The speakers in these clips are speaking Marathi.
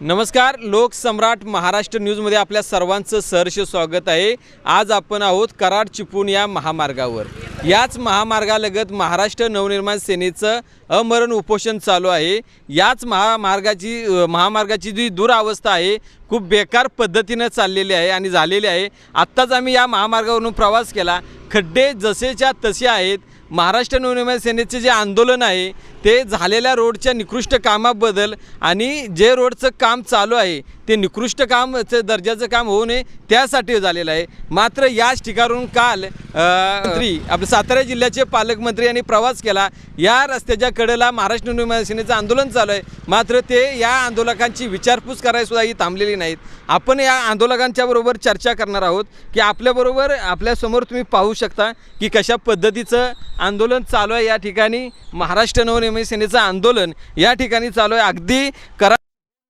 नमस्कार लोकसम्राट महाराष्ट्र न्यूजमध्ये आपल्या सर्वांचं सहर्ष स्वागत आहे. आज आपण आहोत कराड चिपळूण या महामार्गावर. याच महामार्गालगत महाराष्ट्र नवनिर्माण सेनेचं अमरण उपोषण चालू आहे. याच महामार्गाची महामार्गाची जी दुरावस्था आहे खूप बेकार पद्धतीनं चाललेली आहे आणि झालेली आहे. आत्ताच आम्ही या महामार्गावरून प्रवास केला. खड्डे जसेच्या तसे आहेत महाराष्ट्र नवनिर्माण सेनेचे जे आंदोलन आहे ते झालेल्या रोडच्या निकृष्ट कामाबद्दल आणि जे रोडचं काम चालू आहे ते निकृष्ट कामचं दर्जाचं काम होऊ नये त्यासाठी झालेलं आहे. मात्र याच ठिकाणून काल मंत्री. आपले सातारा जिल्ह्याचे पालकमंत्री यांनी प्रवास केला. या रस्त्याच्या कडेला महाराष्ट्र नवनिर्माण सेनेचं आंदोलन चालू आहे. मात्र ते या आंदोलकांची विचारपूस करायला सुद्धा ही थांबलेली नाहीत. आपण या आंदोलकांच्या बरोबर चर्चा करणार आहोत की आपल्याबरोबर आपल्यासमोर तुम्ही पाहू शकता की कशा पद्धतीचं आंदोलन चालू आहे या ठिकाणी. महाराष्ट्र नवनिर्माण सेनेचं आंदोलन या ठिकाणी चालू आहे. अगदी करा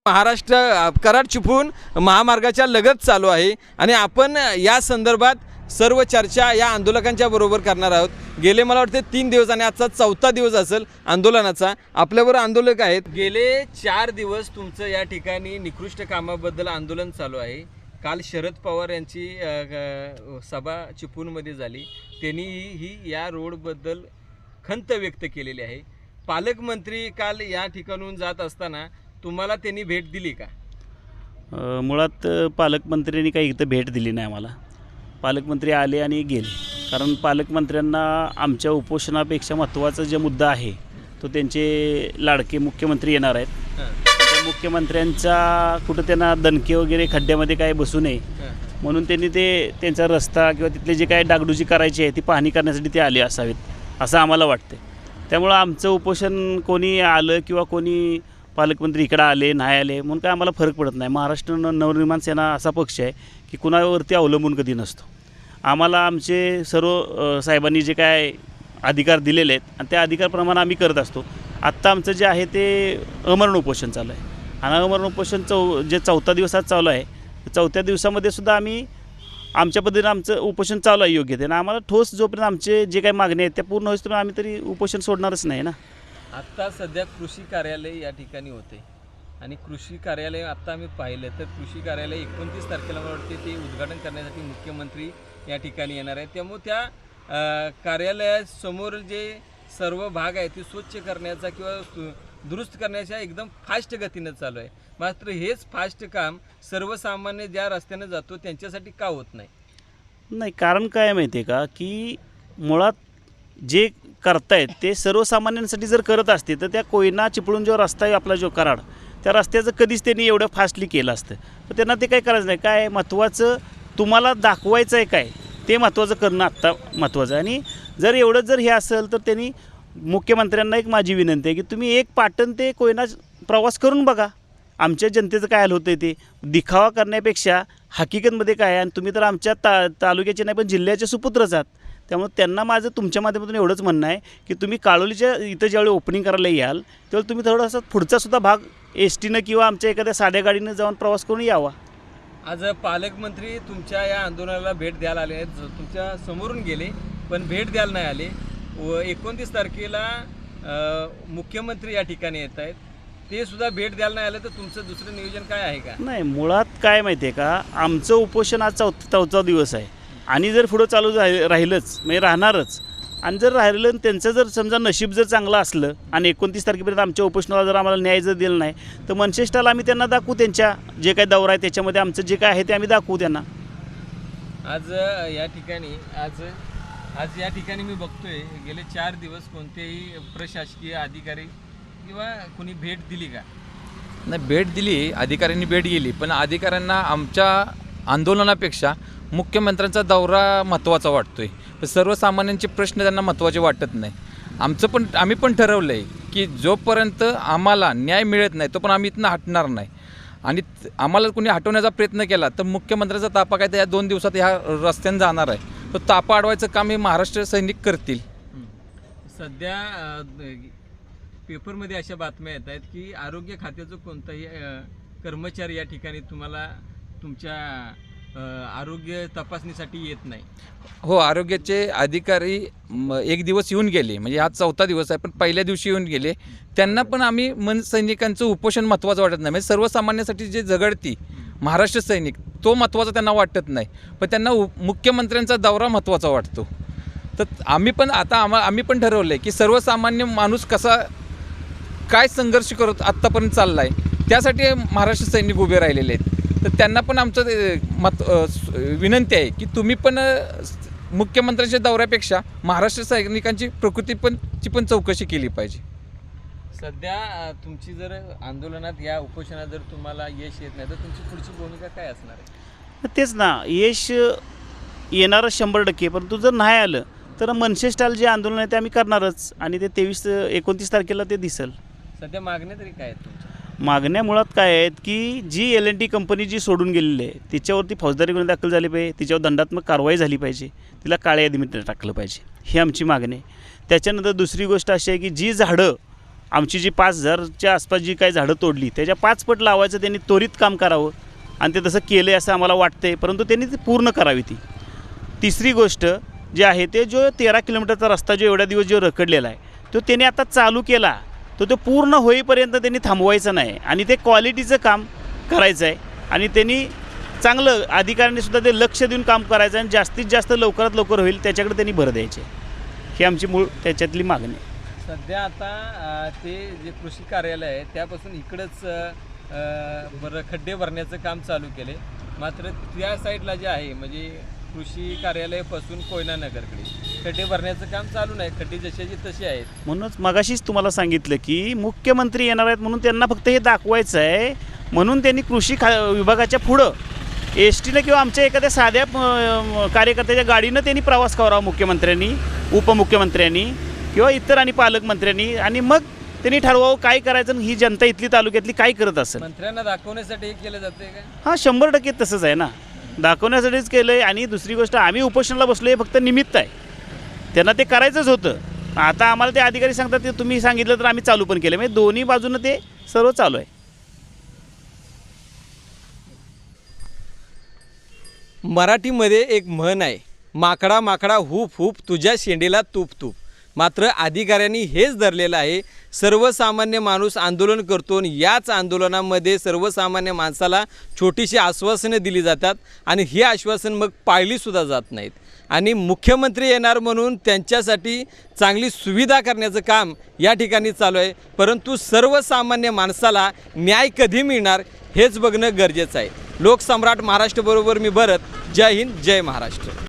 महाराष्ट्र कराड चिपळूण महामार्गाच्या लगत चालू आहे आणि आपण या संदर्भात सर्व चर्चा या आंदोलकांच्या बरोबर करणार आहोत. गेले मला वाटते तीन दिवस आणि आजचा चौथा दिवस असेल आंदोलनाचा. आपल्याबरोबर आंदोलक आहेत. गेले चार दिवस तुमचं या ठिकाणी निकृष्ट कामाबद्दल आंदोलन चालू आहे. काल शरद पवार यांची सभा चिपळूणमध्ये झाली. त्यांनी ही या रोडबद्दल खंत व्यक्त केलेली आहे. पालकमंत्री काल या ठिकाणून जात असताना तुम्हाला त्यांनी भेट दिली का? अ, मुळात अ, पालकमंत्र्यांनी काही इथं भेट दिली नाही आम्हाला. पालकमंत्री आले आणि गेले. कारण पालकमंत्र्यांना आमच्या उपोषणापेक्षा महत्त्वाचा जे मुद्दा आहे तो त्यांचे लाडके मुख्यमंत्री येणार आहेत. त्या मुख्यमंत्र्यांचा कुठं त्यांना दणके वगैरे खड्ड्यामध्ये काय बसू नये. म्हणून त्यांनी ते त्यांचा रस्ता किंवा तिथले जे काय डागडुजी करायची आहे ती पाहणी करण्यासाठी ते आले असावेत असं आम्हाला वाटते त्यामुळं आमचं उपोषण कोणी आलं किंवा कोणी पालकमंत्री इकडं आले नाही आले म्हणून काय आम्हाला फरक पडत नाही. महाराष्ट्र नवनिर्माण सेना असा पक्ष आहे की कुणावरती अवलंबून कधी नसतो. आम्हाला आमचे सर्व साहेबांनी जे काय अधिकार दिलेले आहेत आणि त्या अधिकारप्रमाणे आम्ही करत असतो. आत्ता आमचं जे आहे ते अमरण उपोषण चालू आहे. आणि अमरण उपोषण चौ जे चौथा दिवसात चालू आहे चौथ्या दिवसामध्ये सुद्धा आम्ही आमच्या पद्धतीनं आमचं उपोषण चालू आहे योग्य ते. आणि आम्हाला ठोस जोपर्यंत आमचे जे काही मागणी आहेत त्या पूर्ण होईस्तोपर्यंत आम्ही तरी उपोषण सोडणारच नाही ना. आत्ता सध्या कृषी कार्यालय या ठिकाणी होते. आणि कृषी कार्यालय आत्ता आम्ही पाहिलं तर कृषी कार्यालय एकोणतीस तारखेला मला वाटते ते उद्घाटन करण्यासाठी मुख्यमंत्री या ठिकाणी येणार आहे त्यामुळे त्या कार्यालयासमोर जे सर्व भाग आहे ते स्वच्छ करण्याचा किंवा दुरुस्त करण्याच्या एकदम फास्ट गतीनं चालू आहे. मात्र हेच फास्ट काम सर्वसामान्य ज्या रस्त्यानं जातो त्यांच्यासाठी का होत नाही? नाही कारण काय माहिती आहे का की मुळात जे करतायत ते सर्वसामान्यांसाठी जर करत असते तर त्या कोयना चिपळून जो रस्ता आहे आपला जो कराड त्या रस्त्याचं कधीच त्यांनी एवढं फास्टली केलं असतं. तर त्यांना ते काय करायचं नाही काय महत्त्वाचं तुम्हाला दाखवायचं आहे काय ते महत्त्वाचं करणं आत्ता महत्त्वाचं आहे. आणि जर एवढं जर हे असेल तर त्यांनी मुख्यमंत्र्यांना एक माझी विनंती आहे की तुम्ही एक पाटण ते कोयना प्रवास करून बघा. आमच्या जनतेचं काय हाल होतं ते. दिखावा करण्यापेक्षा हकीकतमध्ये काय आहे? आणि तुम्ही तर आमच्या ता तालुक्याचे नाही पण जिल्ह्याचे सुपुत्रच आहात. त्यामुळे त्यांना माझं तुमच्या माध्यमातून एवढंच म्हणणं आहे की तुम्ही काळोलीच्या इथं ज्यावेळी ओपनिंग करायला याल त्यावेळी तुम्ही थोडासा पुढचा सुद्धा भाग एस टीनं किंवा आमच्या एखाद्या साध्या गाडीनं जाऊन प्रवास करून यावा. आज पालकमंत्री तुमच्या या आंदोलनाला भेट द्यायला आले आहेत. ज- तुमच्या समोरून गेले पण भेट द्यायला नाही आले. व एकोणतीस तारखेला मुख्यमंत्री या ठिकाणी येत आहेत. ते सुद्धा भेट द्यायला नाही आले तर तुमचं दुसरं नियोजन काय आहे का? नाही मुळात काय माहिती आहे का? आमचं उपोषण आज चौथ चौथा दिवस आहे. आणि जर पुढं चालू राहि राहिलंच म्हणजे राहणारच. आणि जर राहिलं आणि त्यांचं जर समजा नशीब जर चांगलं असलं आणि एकोणतीस तारखेपर्यंत आमच्या उपोषणाला जर आम्हाला न्याय जर दिला नाही तर मनशेष्टाला आम्ही त्यांना दाखवू त्यांच्या जे काही दौरा आहे त्याच्यामध्ये आमचं जे काय आहे ते आम्ही दाखवू त्यांना. आज या ठिकाणी आज आज या ठिकाणी मी बघतोय गेले चार दिवस कोणतेही प्रशासकीय अधिकारी किंवा कोणी भेट दिली का? नाही भेट दिली अधिकाऱ्यांनी भेट गेली पण अधिकाऱ्यांना आमच्या आंदोलनापेक्षा मुख्यमंत्र्यांचा दौरा महत्त्वाचा वाटतो आहे सर्वसामान्यांचे प्रश्न त्यांना महत्त्वाचे वाटत नाही. आमचं पण आम्ही पण ठरवलं आहे की जोपर्यंत आम्हाला न्याय मिळत नाही तो पण आम्ही इथनं हटणार नाही. आणि आम्हाला कोणी हटवण्याचा प्रयत्न केला तर मुख्यमंत्र्यांचा तापा काय तर या दोन दिवसात ह्या रस्त्याने जाणार आहे. तो तापा अडवायचं काम हे महाराष्ट्र सैनिक करतील. सध्या पेपरमध्ये अशा बातम्या येत आहेत की आरोग्य खात्याचं कोणताही कर्मचारी या ठिकाणी तुम्हाला तुमच्या आरोग्य तपासणीसाठी येत नाही. हो आरोग्याचे अधिकारी एक दिवस येऊन गेले. म्हणजे हा चौथा दिवस आहे पण पहिल्या दिवशी येऊन गेले. त्यांना पण आम्ही मन सैनिकांचं उपोषण महत्त्वाचं वाटत नाही. म्हणजे सर्वसामान्यासाठी जे झगडती महाराष्ट्र सैनिक तो महत्त्वाचा त्यांना वाटत नाही. पण त्यांना उ मुख्यमंत्र्यांचा दौरा महत्त्वाचा वाटतो. तर आम्ही पण आता आम्हा आम्ही पण ठरवलं आहे की सर्वसामान्य माणूस कसा काय संघर्ष करत आत्तापर्यंत चालला आहे त्यासाठी महाराष्ट्र सैनिक उभे राहिलेले आहेत. तर त्यांना पण आमचं ते मत विनंती आहे की तुम्ही पण मुख्यमंत्र्यांच्या दौऱ्यापेक्षा महाराष्ट्र सैनिकांची प्रकृती पण ची पण चौकशी केली पाहिजे. सध्या तुमची जर आंदोलनात या उपोषणात जर तुम्हाला यश येत नाही तर तुमची पुढची भूमिका काय असणार आहे? तेच ना यश येणारच शंभर टक्के परंतु जर नाही आलं तर मनसे स्टाईल जे आंदोलन आहे ते आम्ही करणारच आणि ते तेवीस एकोणतीस तारखेला ते दिसेल. सध्या मागण्या तरी काय आहेत तुमच्या? मागण्या मुळात काय आहेत की जी एल एन टी कंपनी जी सोडून गेलेली आहे तिच्यावरती फौजदारी गुन्हे दाखल झाले पाहिजे तिच्यावर दंडात्मक कारवाई झाली पाहिजे तिला काळ्या यादीमध्ये टाकलं पाहिजे. ही आमची मागणी आहे. त्याच्यानंतर दुसरी गोष्ट अशी आहे की जी झाडं आमची जी पाच हजारच्या आसपास जी काही झाडं तोडली त्याच्या पाच पट लावायचं त्यांनी त्वरित काम करावं. आणि ते तसं केलं आहे असं आम्हाला वाटतंय परंतु त्यांनी ती पूर्ण करावी ती. तिसरी गोष्ट जे आहे ते जो तेरा किलोमीटरचा रस्ता जो एवढ्या दिवस जो रखडलेला आहे तो त्याने आता चालू केला. तो तो पूर्ण होईपर्यंत त्यांनी थांबवायचं नाही. आणि ते क्वालिटीचं काम करायचं आहे आणि त्यांनी चांगलं अधिकाऱ्यांनी सुद्धा ते लक्ष देऊन काम करायचं आणि जास्तीत जास्त लवकरात लवकर होईल त्याच्याकडे त्यांनी भर द्यायचे. ही आमची मूळ त्याच्यातली मागणी सध्या आता ते जे कृषी कार्यालय आहे त्यापासून इकडंच बरं खड्डे भरण्याचं काम चालू केले मात्र त्या साईडला जे आहे म्हणजे कृषी कार्यालयापासून कोयना नगरकडे खड्डे भरण्याचं काम चालू नाही. खड्डे जशाची तसे आहेत. म्हणूनच मगाशीच तुम्हाला सांगितलं की मुख्यमंत्री येणार आहेत म्हणून त्यांना फक्त हे दाखवायचं आहे. म्हणून त्यांनी कृषी खा विभागाच्या पुढं एस टीनं किंवा आमच्या एखाद्या साध्या अं, कार्यकर्त्याच्या गाडीनं त्यांनी प्रवास करावा मुख्यमंत्र्यांनी उपमुख्यमंत्र्यांनी किंवा इतर आणि पालकमंत्र्यांनी. आणि मग त्यांनी ठरवावं काय करायचं आणि ही जनता इथली तालुक्यातली काय करत असेल. मंत्र्यांना दाखवण्यासाठी हे केलं जाते का? हां शंभर टक्के तसंच आहे ना. दाखवण्यासाठीच केलं आहे आणि दुसरी गोष्ट आम्ही उपोषणाला बसलो हे फक्त निमित्त आहे. त्यांना ते करायचंच होतं. आता आम्हाला ते अधिकारी सांगतात ते तुम्ही सांगितलं तर आम्ही चालू पण केलं. म्हणजे दोन्ही बाजूनं ते सर्व चालू आहे. मराठीमध्ये एक म्हण आहे माकडा माकडा हुप हुप तुझ्या शेंडीला तूप तूप. मात्र अधिकाऱ्यांनी हेच धरलेलं आहे सर्वसामान्य माणूस आंदोलन करतो आणि याच आंदोलनामध्ये सर्वसामान्य माणसाला छोटीशी आश्वासनं दिली जातात आणि ही आश्वासन मग पाळलीसुद्धा जात नाहीत. आणि मुख्यमंत्री येणार म्हणून त्यांच्यासाठी चांगली सुविधा करण्याचं काम या ठिकाणी चालू आहे. परंतु सर्वसामान्य माणसाला न्याय कधी मिळणार हेच बघणं गरजेचं आहे. लोकसम्राट महाराष्ट्रबरोबर मी भरत. जय हिंद जय महाराष्ट्र.